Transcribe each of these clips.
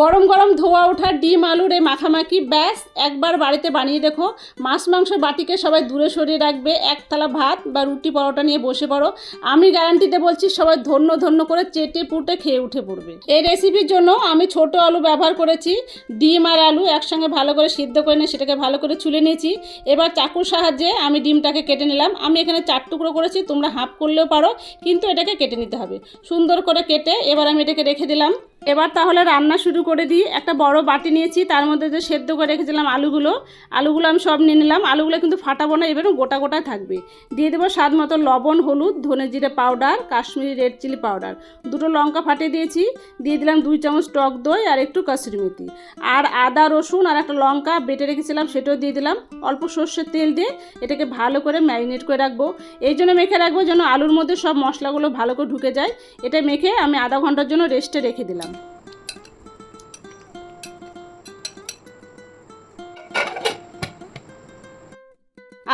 গরম গরম ধোয়া ওঠা, ডিম আলুর এই মাখামাখি, ব্যাস, একবার বাড়িতে বানিয়ে দেখো। মাছ, মাংস বাটিকে সবাই দূরে সরিয়ে রাখবে। এক থালা ভাত বা রুটি পরোটা নিয়ে বসে পড়ো। আমি গ্যারান্টিতে বলছি, সবাই ধন্য ধন্য করে চেটে পুটে খেয়ে উঠে পড়বে। এই রেসিপির জন্য আমি ছোট আলু ব্যবহার করেছি, ডিম আর আলু একসঙ্গে ভালো করে সিদ্ধ করে নিয়ে সেটাকে ভালো করে ছুলে নিয়েছি। এবার চাকুর সাহায্যে আমি ডিমটাকে কেটে নিলাম। আমি এখানে চার টুকরো করেছি, তোমরা হাফ করলেও পারো, কিন্তু এটাকে কেটে নিতে হবে। সুন্দর করে কেটে এবার আমি এটাকে রেখে দিলাম। এবার তাহলে রান্না শুরু করে দিই। একটা বড় বাটি নিয়েছি, তার মধ্যে যে সেদ্ধ করে রেখেছিলাম আলুগুলো। আলুগুলো আমি সব নিয়ে নিলাম। আলুগুলো কিন্তু ফাটাবো না, এবারে গোটা গোটা থাকবে। দিয়ে দেবো স্বাদ মতো লবণ, হলুদ, ধনে জিরে powder Kashmiri red chilli powder দুটো লঙ্কা ফাটিয়ে দিয়েছি। দিয়ে দিলাম দুই চামচ টক দই আর একটু কাসুরি মেথি আর আদা, রসুন আর একটা লঙ্কা বেটে রেখেছিলাম, সেটাও দিয়ে দিলাম। অল্প সর্ষের তেল দিয়ে এটাকে ভালো করে ম্যারিনেট করে রাখব। এই জন্য মেখে রাখব যেন আলুর মধ্যে সব মশলাগুলো ভালো করে ঢুকে যায়। এটা মেখে আমি আধা ঘণ্টার জন্য রেস্টে রেখে দিলাম।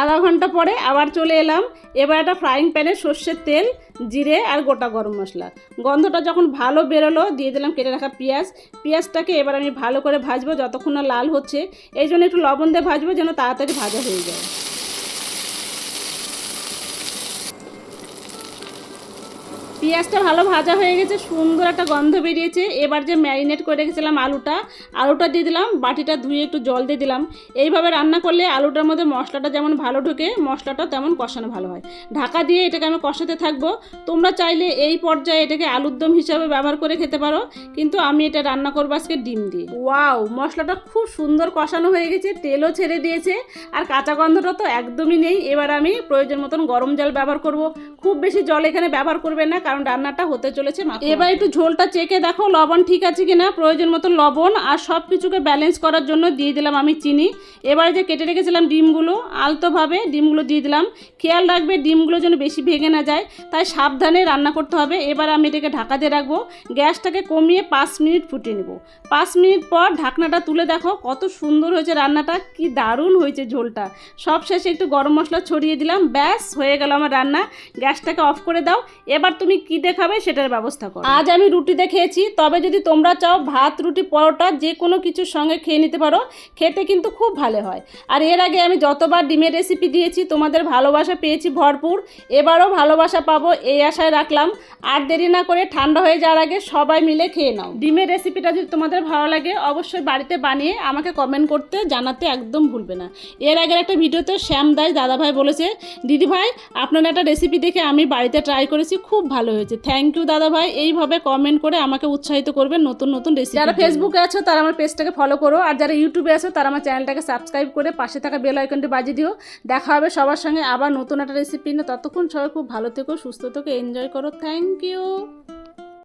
আধা ঘণ্টা পরে আবার চলে এলাম। এবার একটা ফ্রাইং প্যানে সর্ষের তেল, জিরে আর গোটা গরম মশলা। গন্ধটা যখন ভালো বেরোলো, দিয়ে দিলাম কেটে রাখা পেঁয়াজ। পেঁয়াজটাকে এবার আমি ভালো করে ভাজবো, যতক্ষণ না লাল হচ্ছে। এই জন্য একটু লবণ দিয়ে ভাজবো, যেন তাড়াতাড়ি ভাজা হয়ে যায়। পেঁয়াজটা ভালো ভাজা হয়ে গেছে, সুন্দর একটা গন্ধ বেরিয়েছে। এবার যে ম্যারিনেট করে রেখেছিলাম আলুটা আলুটা দিয়ে দিলাম, বাটিটা ধুয়ে একটু জল দিয়ে দিলাম। এইভাবে রান্না করলে আলুটার মধ্যে মশলাটা যেমন ভালো ঢোকে মশলাটা তেমন কষানো ভালো হয়। ঢাকা দিয়ে এটাকে আমি কষাতে থাকব। তোমরা চাইলে এই পর্যায়ে এটাকে আলুর দম হিসাবে ব্যবহার করে খেতে পারো, কিন্তু আমি এটা রান্না করব আজকে ডিম দিয়ে। ওয়াও, মশলাটা খুব সুন্দর কষানো হয়ে গেছে, তেলও ছেড়ে দিয়েছে, আর কাঁচা গন্ধটা তো একদমই নেই। এবার আমি প্রয়োজন মতন গরম জল ব্যবহার করব। খুব বেশি জল এখানে ব্যবহার করবে না রান্নাটা হতে চলেছে এবার একটু ঝোলটা চেকে দেখো, লবণ ঠিক আছে কিনা, প্রয়োজন মতো লবণ, আর সব কিছুকে ব্যালেন্স করার জন্য দিয়ে দিলাম আমি চিনি। এবারে যে কেটে রেখেছিলাম ডিমগুলো, আলতোভাবে ডিমগুলো দিয়ে দিলাম। খেয়াল রাখবে ডিমগুলো যেন বেশি ভেঙে না যায়, তাই সাবধানে রান্না করতে হবে। এবার আমি এটাকে ঢাকা দিয়ে রাখব। গ্যাসটাকে কমিয়ে পাঁচ মিনিট ফুটিয়ে নেব। পাঁচ মিনিট পর ঢাকনাটা তুলে দেখো, কত সুন্দর হয়েছে রান্নাটা, কি দারুণ হয়েছে ঝোলটা। সব শেষে একটু গরম মশলা ছড়িয়ে দিলাম, ব্যাস হয়ে গেল আমার রান্না। গ্যাসটাকে অফ করে দাও। এবার তুমি কি দেখাবে সেটার ব্যবস্থা করো। আজ আমি রুটিতে খেয়েছি তবে যদি তোমরা চাও ভাত, রুটি, পরোটা, যে কোনো কিছুর সঙ্গে খেয়ে নিতে পারো, খেতে কিন্তু খুব ভালো হয়। আর এর আগে আমি যতবার ডিমের রেসিপি দিয়েছি, তোমাদের ভালোবাসা পেয়েছি ভরপুর, এবারও ভালোবাসা পাবো এই আশায় রাখলাম। আর দেরি না করে ঠান্ডা হয়ে যাওয়ার আগে সবাই মিলে খেয়ে নাও। ডিমের রেসিপিটা যদি তোমাদের ভালো লাগে, অবশ্যই বাড়িতে বানিয়ে আমাকে কমেন্ট করতে জানাতে একদম ভুলবে না। এর আগের একটা ভিডিওতে শ্যাম দাস দাদাভাই বলেছে দিদি ভাই আপনার একটা রেসিপি দেখে আমি বাড়িতে ট্রাই করেছি, খুব ভালো হয়েছে। থ্যাংক ইউ দাদা ভাই এইভাবে কমেন্ট করে আমাকে উৎসাহিত করবেন নতুন নতুন রেসিপি যারা ফেসবুকে আছো তারা আমার পেজটাকে ফলো করো। আর যারা ইউটিউবে আছো তারা আমার চ্যানেলটাকে সাবস্ক্রাইব করে পাশে থাকা বেল আইকনটি বাজিয়ে দিও। দেখা হবে সবার সঙ্গে আবার নতুন একটা রেসিপি নিয়ে। ততক্ষণ সবাই খুব ভালো থেকো সুস্থ থেকো এনজয় করো। Thank you